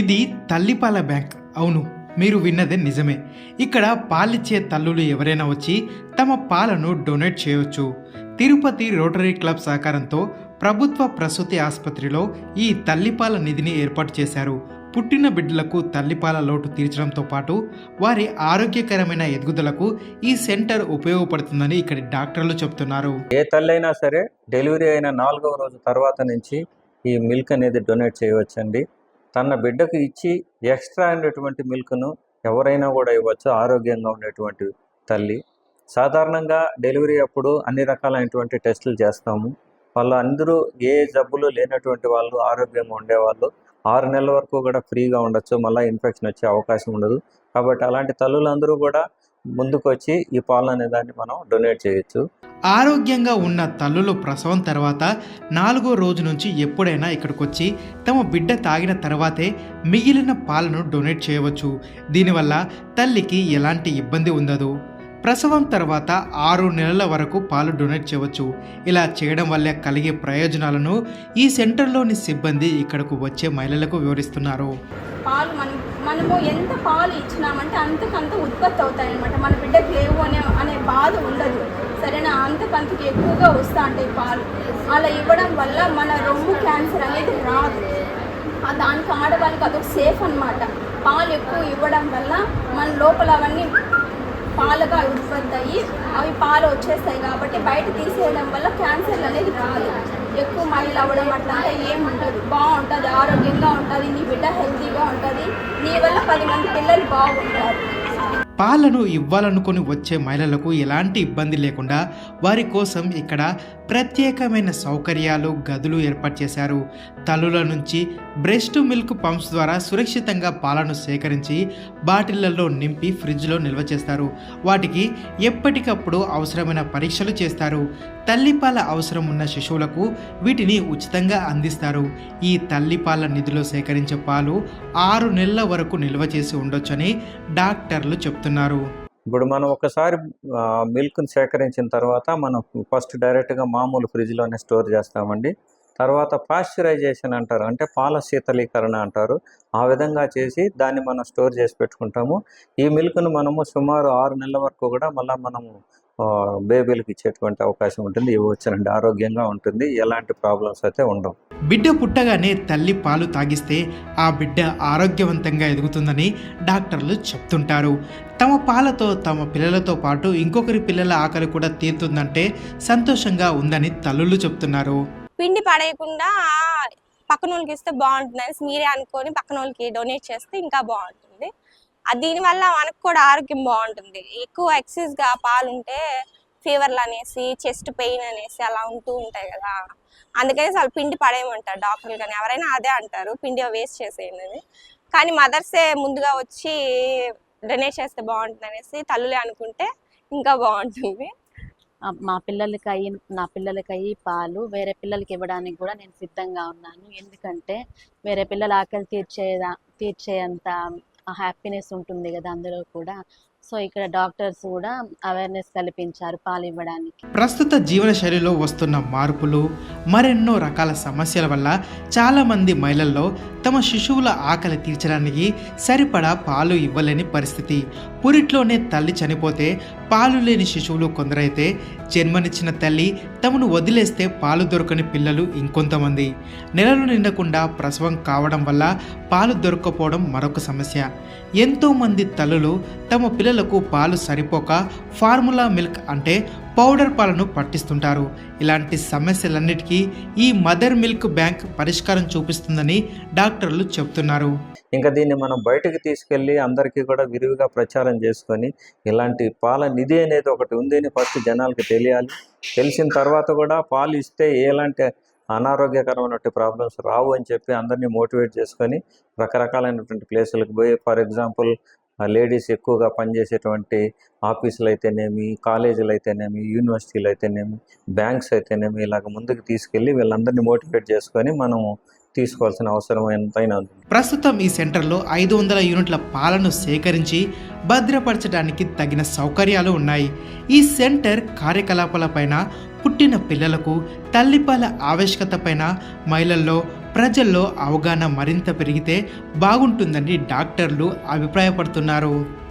ఇది తల్లిపాల బ్యాంక్. అవును మీరు విన్నదే నిజమే. ఇక్కడ పాలిచ్చే తల్లులు ఎవరైనా వచ్చి తమ పాలను డొనేట్ చేయవచ్చు తిరుపతి రోటరీ క్లబ్ సహకారంతో ప్రభుత్వ ప్రసూతి ఆసుపత్రిలో ఈ తల్లిపాల నిధిని ఏర్పాటు చేశారు. పుట్టిన బిడ్డలకు తల్లిపాల లోటు తీర్చడంతో పాటు వారి ఆరోగ్యకరమైన ఎదుగుదలకు ఈ సెంటర్ ఉపయోగపడుతుందని ఇక్కడి డాక్టర్లు చెబుతున్నారు. ఏ తల్లైనా సరే డెలివరీ అయిన నాలుగవ రోజు తర్వాత నుంచి ఈ మిల్క్ అనేది డొనేట్ చేయవచ్చండి. తన బిడ్డకు ఇచ్చి ఎక్స్ట్రా అయినటువంటి మిల్క్ను ఎవరైనా కూడా ఇవ్వచ్చు ఆరోగ్యంగా ఉండేటువంటి తల్లి. సాధారణంగా డెలివరీ అప్పుడు అన్ని రకాలైనటువంటి టెస్టులు చేస్తాము. వాళ్ళు అందరూ ఏ జబ్బులు లేనటువంటి వాళ్ళు ఆరోగ్యంగా ఉండేవాళ్ళు. ఆరు నెలల వరకు కూడా ఫ్రీగా ఉండొచ్చు. మళ్ళీ ఇన్ఫెక్షన్ వచ్చే అవకాశం ఉండదు. కాబట్టి అలాంటి తల్లులందరూ కూడా ముందుకు వచ్చి ఈ పాలు అనే దాన్ని మనం డొనేట్ చేయొచ్చు. ఆరోగ్యంగా ఉన్న తల్లులు ప్రసవం తర్వాత నాలుగో రోజు నుంచి ఎప్పుడైనా ఇక్కడికి వచ్చి తమ బిడ్డ తాగిన తర్వాతే మిగిలిన పాలను డొనేట్ చేయవచ్చు. దీనివల్ల తల్లికి ఎలాంటి ఇబ్బంది ఉండదు. ప్రసవం తర్వాత ఆరు నెలల వరకు పాలు డొనేట్ చేయవచ్చు. ఇలా చేయడం వల్ల కలిగే ప్రయోజనాలను ఈ సెంటర్లోని సిబ్బంది ఇక్కడకు వచ్చే మహిళలకు వివరిస్తున్నారు. పాలు మనం మనము ఎంత పాలు ఇచ్చినామంటే అంతకంత ఉత్పత్తి అవుతాయి అనమాట మన బిడ్డకు లేవు అనే అనే బాధ ఉండదు. సరేనా? అంతకంతకు ఎక్కువగా వస్తూ ఉంటాయి పాలు. అలా ఇవ్వడం వల్ల మన రొమ్ము క్యాన్సర్ అనేది రాదు. దానికి ఆడవాళ్ళకి అదొక సేఫ్ అనమాట పాలు ఎక్కువ ఇవ్వడం వల్ల మన లోపల అవన్నీ పాలుగా ఉత్పత్తి అయ్యి అవి పాలు వచ్చేస్తాయి కాబట్టి బయట తీసేయడం వల్ల క్యాన్సర్ అనేది రాదు. ఎక్కువ మైల్ అవ్వడం అట్లా ఏం ఉండదు. బాగుంటుంది ఆరోగ్యంగా ఉంటుంది నీ బిడ్డ హెల్తీగా ఉంటుంది నీ వల్ల పది మంది పిల్లలు బాగుంటారు. పాలను ఇవ్వాలనుకుని వచ్చే మహిళలకు ఎలాంటి ఇబ్బంది లేకుండా వారి కోసం ఇక్కడ ప్రత్యేకమైన సౌకర్యాలు గదులు ఏర్పాటు చేశారు. తల్లుల నుంచి బ్రెస్ట్ మిల్క్ పంప్స్ ద్వారా సురక్షితంగా పాలను సేకరించి బాటిళ్ళలో నింపి ఫ్రిడ్జ్లో నిల్వ చేస్తారు. వాటికి ఎప్పటికప్పుడు అవసరమైన పరీక్షలు చేస్తారు. తల్లిపాల అవసరం ఉన్న శిశువులకు వీటిని ఉచితంగా అందిస్తారు. ఈ తల్లిపాల నిధిలో సేకరించే పాలు ఆరు నెలల వరకు నిల్వ చేసి ఉండొచ్చని డాక్టర్లు చెప్తున్నారు. ఇప్పుడు మనం ఒకసారి మిల్క్ని సేకరించిన తర్వాత మనం ఫస్ట్ డైరెక్ట్గా మామూలు ఫ్రిడ్జ్లోనే స్టోర్ చేస్తామండి. తర్వాత పాశ్చరైజేషన్ అంటారు. అంటే పాల శీతలీకరణ అంటారు. ఆ విధంగా చేసి దాన్ని మనం స్టోర్ చేసి పెట్టుకుంటాము. ఈ మిల్క్ను మనము సుమారు ఆరు నెలల వరకు కూడా మళ్ళీ మనము బేబీలకు ఇచ్చేటువంటి అవకాశం ఉంటుంది. ఇవ్వచ్చునండి ఆరోగ్యంగా ఉంటుంది. ఎలాంటి ప్రాబ్లమ్స్ అయితే ఉండవు. బిడ్డ పుట్టగానే తల్లి పాలు తాగిస్తే ఆ బిడ్డ ఆరోగ్యవంతంగా ఎదుగుతుందని డాక్టర్లు చెప్తుంటారు. తమ పాలతో తమ పిల్లలతో పాటు ఇంకొకరి పిల్లల ఆకలి కూడా తీరుతుందంటే సంతోషంగా ఉందని తల్లులు చెప్తున్నారు. పిండి పడేయకుండా పక్కన వాళ్ళకి ఇస్తే బాగుంటుంది అనేసి మీరే అనుకొని పక్కన వాళ్ళకి డొనేట్ చేస్తే ఇంకా బాగుంటుంది. దీనివల్ల మనకు కూడా ఆరోగ్యం బాగుంటుంది. ఎక్కువ ఎక్సైజ్గా పాలుంటే పాలు ఉంటే ఫీవర్లు అనేసి చెస్ట్ పెయిన్ అనేసి అలా ఉంటూ ఉంటాయి కదా. అందుకని అసలు పిండి పడేయమంటారు డాక్టర్లు కానీ. ఎవరైనా అదే అంటారు పిండి వేస్ట్ చేసేయండి కానీ మదర్సే ముందుగా వచ్చి డొనేట్ చేస్తే బాగుంటుంది అనేసి తల్లులే అనుకుంటే ఇంకా బాగుంటుంది. మా పిల్లలకి అయ్యి నా పిల్లలకి అయ్యి పాలు వేరే పిల్లలకి ఇవ్వడానికి కూడా నేను సిద్ధంగా ఉన్నాను. ఎందుకంటే వేరే పిల్లల ఆకలి తీర్చేదా తీర్చేంత హ్యాపీనెస్ ఉంటుంది కదా అందులో కూడా. సో ఇక్కడ డాక్టర్స్ కూడా అవేర్నెస్ కల్పించారు పాలు ఇవ్వడానికి ప్రస్తుత జీవనశైలిలో వస్తున్న మార్పులు మరెన్నో రకాల సమస్యల వల్ల చాలామంది మహిళల్లో తమ శిశువుల ఆకలి తీర్చడానికి సరిపడా పాలు ఇవ్వలేని పరిస్థితి. పురిట్లోనే తల్లి చనిపోతే పాలు లేని శిశువులు కొందరైతే జన్మనిచ్చిన తల్లి తమను వదిలేస్తే పాలు దొరకని పిల్లలు ఇంకొంతమంది. నెలలు నిండకుండా ప్రసవం కావడం వల్ల పాలు దొరకపోవడం మరొక సమస్య. ఎంతోమంది తల్లులు తమ పిల్లలకు పాలు సరిపోక ఫార్ములా మిల్క్ అంటే పౌడర్ పాలను పట్టిస్తుంటారు. ఇలాంటి సమస్యలన్నిటికీ ఈ మదర్ మిల్క్ బ్యాంక్ పరిష్కారం చూపిస్తుందని డాక్టర్లు చెబుతున్నారు. ఇంకా దీన్ని మనం బయటకు తీసుకెళ్ళి అందరికీ కూడా విరివిగా ప్రచారం చేసుకొని ఇలాంటి పాల నిధి అనేది ఒకటి ఉంది అని ఫస్ట్ జనాలకి తెలియాలి. తెలిసిన తర్వాత కూడా పాలు ఇస్తే ఎలాంటి అనారోగ్యకరమైనటువంటి ప్రాబ్లమ్స్ రావు అని చెప్పి అందరినీ మోటివేట్ చేసుకొని రకరకాలైనటువంటి ప్లేసులకు పోయి ఫర్ ఎగ్జాంపుల్ లేడీస్ ఎక్కువగా పనిచేసేటువంటి ఆఫీసులు అయితేనేమి కాలేజీలు అయితేనేమి యూనివర్సిటీలు అయితేనేమి బ్యాంక్స్ అయితేనేమి ఇలాగ ముందుకు తీసుకెళ్ళి వీళ్ళందరినీ మోటివేట్ చేసుకొని మనం తీసుకోవాల్సిన అవసరం ఎంతైనా ఉంది. ప్రస్తుతం ఈ సెంటర్లో ఐదు వందల యూనిట్ల పాలను సేకరించి భద్రపరచడానికి తగిన సౌకర్యాలు ఉన్నాయి. ఈ సెంటర్ కార్యకలాపాలపైన పుట్టిన పిల్లలకు తల్లిపాల ఆవశ్యకత పైన మహిళల్లో ప్రజల్లో అవగాహన మరింత పెరిగితే బాగుంటుందని డాక్టర్లు అభిప్రాయపడుతున్నారు.